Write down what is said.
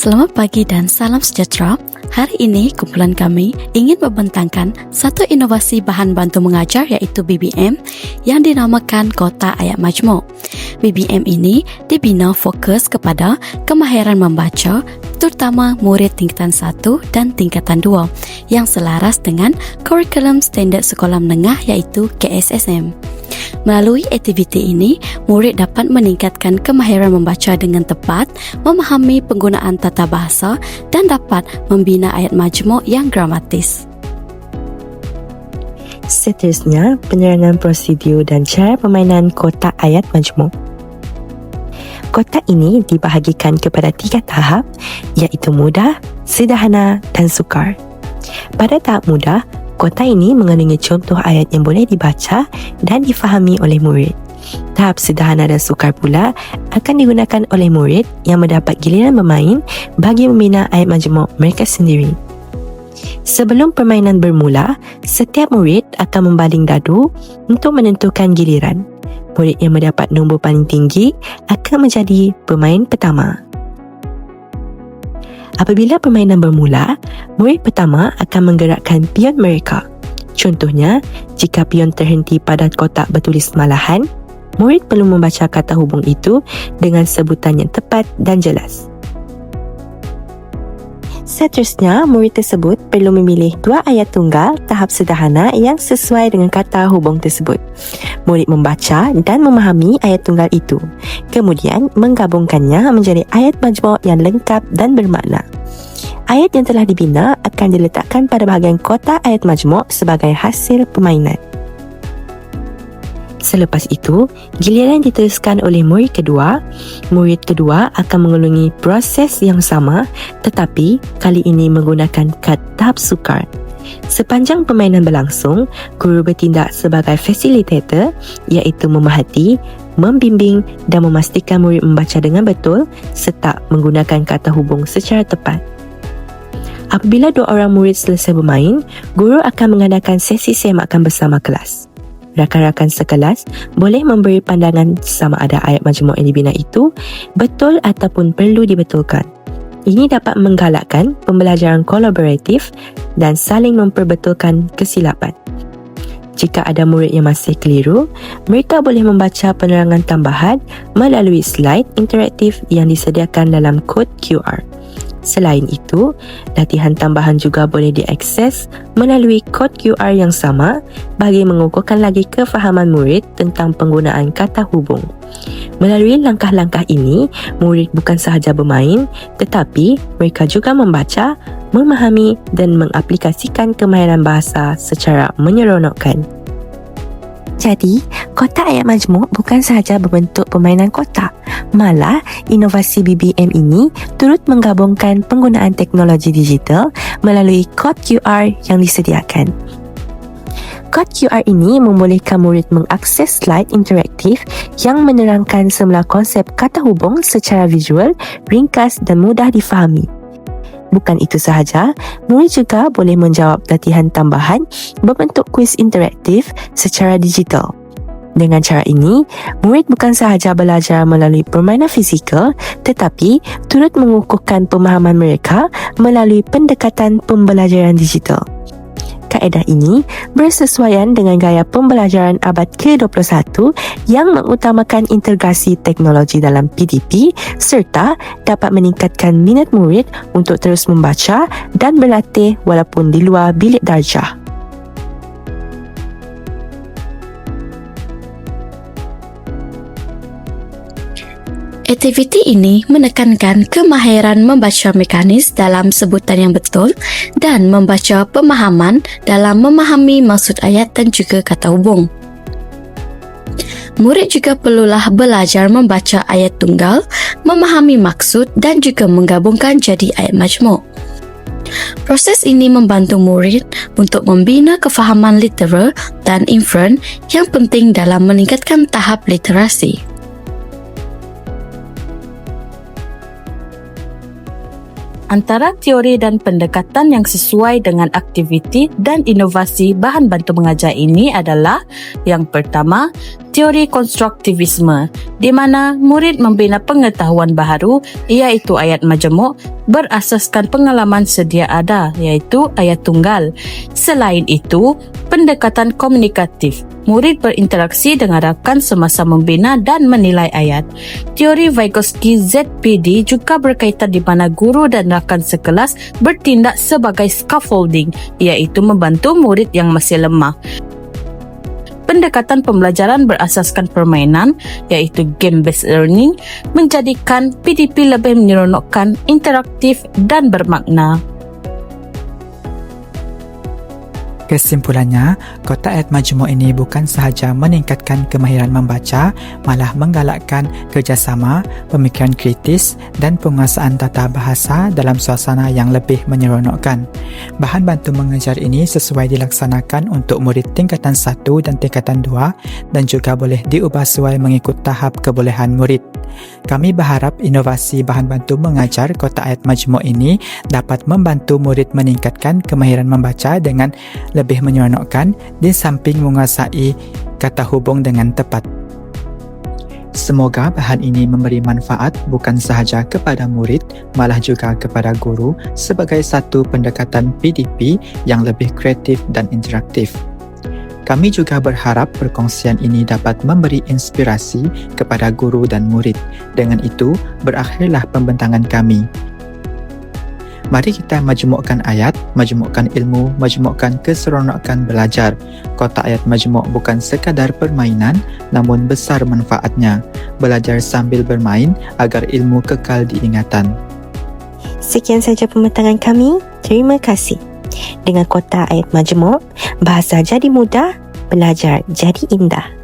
Selamat pagi dan salam sejahtera. Hari ini kumpulan kami ingin membentangkan satu inovasi bahan bantu mengajar iaitu BBM yang dinamakan Kota Ayat Majmuk. BBM ini dibina fokus kepada kemahiran membaca terutama murid tingkatan 1 dan tingkatan 2 yang selaras dengan kurikulum standard sekolah menengah iaitu KSSM. Melalui aktiviti ini, murid dapat meningkatkan kemahiran membaca dengan tepat, memahami penggunaan tata bahasa dan dapat membina ayat majmuk yang gramatis. Seterusnya, penerangan prosedur dan cara permainan kotak ayat majmuk. Kotak ini dibahagikan kepada tiga tahap iaitu mudah, sederhana dan sukar. Pada tahap mudah, Kota ini mengandungi contoh ayat yang boleh dibaca dan difahami oleh murid. Tahap sederhana dan sukar pula akan digunakan oleh murid yang mendapat giliran bermain bagi membina ayat majmuk mereka sendiri. Sebelum permainan bermula, setiap murid akan membaling dadu untuk menentukan giliran. Murid yang mendapat nombor paling tinggi akan menjadi pemain pertama. Apabila permainan bermula, murid pertama akan menggerakkan pion mereka. Contohnya, jika pion terhenti pada kotak bertulis malahan, murid perlu membaca kata hubung itu dengan sebutan yang tepat dan jelas. Seterusnya, murid tersebut perlu memilih dua ayat tunggal tahap sederhana yang sesuai dengan kata hubung tersebut. Murid membaca dan memahami ayat tunggal itu. Kemudian, menggabungkannya menjadi ayat majmuk yang lengkap dan bermakna. Ayat yang telah dibina akan diletakkan pada bahagian kotak ayat majmuk sebagai hasil permainan. Selepas itu, giliran diteruskan oleh murid kedua. Murid kedua akan mengulangi proses yang sama tetapi kali ini menggunakan kad tahap sukar. Sepanjang permainan berlangsung, guru bertindak sebagai facilitator iaitu memahati, membimbing dan memastikan murid membaca dengan betul serta menggunakan kata hubung secara tepat. Apabila dua orang murid selesai bermain, guru akan mengadakan sesi semakan bersama kelas rakan-rakan sekelas boleh memberi pandangan sama ada ayat majmuk yang dibina itu betul ataupun perlu dibetulkan. Ini dapat menggalakkan pembelajaran kolaboratif dan saling memperbetulkan kesilapan. Jika ada murid yang masih keliru, mereka boleh membaca penerangan tambahan melalui slide interaktif yang disediakan dalam kod QR. Selain itu, latihan tambahan juga boleh diakses melalui kod QR yang sama bagi mengukuhkan lagi kefahaman murid tentang penggunaan kata hubung. Melalui langkah-langkah ini, murid bukan sahaja bermain tetapi mereka juga membaca, memahami dan mengaplikasikan kemahiran bahasa secara menyeronokkan. Jadi, kotak ayat majmuk bukan sahaja berbentuk permainan kotak. Malah, inovasi BBM ini turut menggabungkan penggunaan teknologi digital melalui kod QR yang disediakan. Kod QR ini membolehkan murid mengakses slide interaktif yang menerangkan semula konsep kata hubung secara visual, ringkas dan mudah difahami. Bukan itu sahaja, murid juga boleh menjawab latihan tambahan berbentuk kuis interaktif secara digital. Dengan cara ini, murid bukan sahaja belajar melalui permainan fizikal tetapi turut mengukuhkan pemahaman mereka melalui pendekatan pembelajaran digital kaedah ini bersesuaian dengan gaya pembelajaran abad ke-21 yang mengutamakan integrasi teknologi dalam PDP serta dapat meningkatkan minat murid untuk terus membaca dan berlatih walaupun di luar bilik darjah. Aktiviti ini menekankan kemahiran membaca mekanis dalam sebutan yang betul dan membaca pemahaman dalam memahami maksud ayat dan juga kata hubung. Murid juga perlulah belajar membaca ayat tunggal, memahami maksud dan juga menggabungkan jadi ayat majmuk. Proses ini membantu murid untuk membina kefahaman literal dan inferen yang penting dalam meningkatkan tahap literasi. Antara teori dan pendekatan yang sesuai dengan aktiviti dan inovasi bahan bantu mengajar ini adalah yang pertama, teori konstruktivisme di mana murid membina pengetahuan baharu iaitu ayat majemuk berasaskan pengalaman sedia ada iaitu ayat tunggal. Selain itu, pendekatan komunikatif murid berinteraksi dengan rakan semasa membina dan menilai ayat. Teori Vygotsky ZPD juga berkaitan di mana guru dan rakan sekelas bertindak sebagai scaffolding iaitu membantu murid yang masih lemah. Pendekatan pembelajaran berasaskan permainan iaitu game-based learning menjadikan PDP lebih menyeronokkan, interaktif dan bermakna. Kesimpulannya, kotak ayat majmuk ini bukan sahaja meningkatkan kemahiran membaca, malah menggalakkan kerjasama, pemikiran kritis dan penguasaan tata bahasa dalam suasana yang lebih menyeronokkan. Bahan bantu mengajar ini sesuai dilaksanakan untuk murid tingkatan 1 dan tingkatan 2 dan juga boleh diubah sesuai mengikut tahap kebolehan murid. Kami berharap inovasi bahan bantu mengajar kotak ayat majmuk ini dapat membantu murid meningkatkan kemahiran membaca dengan menyeronokkan di samping menguasai kata hubung dengan tepat. Semoga bahan ini memberi manfaat bukan sahaja kepada murid, malah juga kepada guru sebagai satu pendekatan PDP yang lebih kreatif dan interaktif. Kami juga berharap perkongsian ini dapat memberi inspirasi kepada guru dan murid. Dengan itu, berakhirlah pembentangan kami. Mari kita majmukkan ayat, majmukkan ilmu, majmukkan keseronokan belajar. Kotak ayat majmuk bukan sekadar permainan, namun besar manfaatnya. Belajar sambil bermain agar ilmu kekal diingatan. Sekian saja pembentangan kami. Terima kasih. Dengan kota ayat majmuk, bahasa jadi mudah, belajar jadi indah.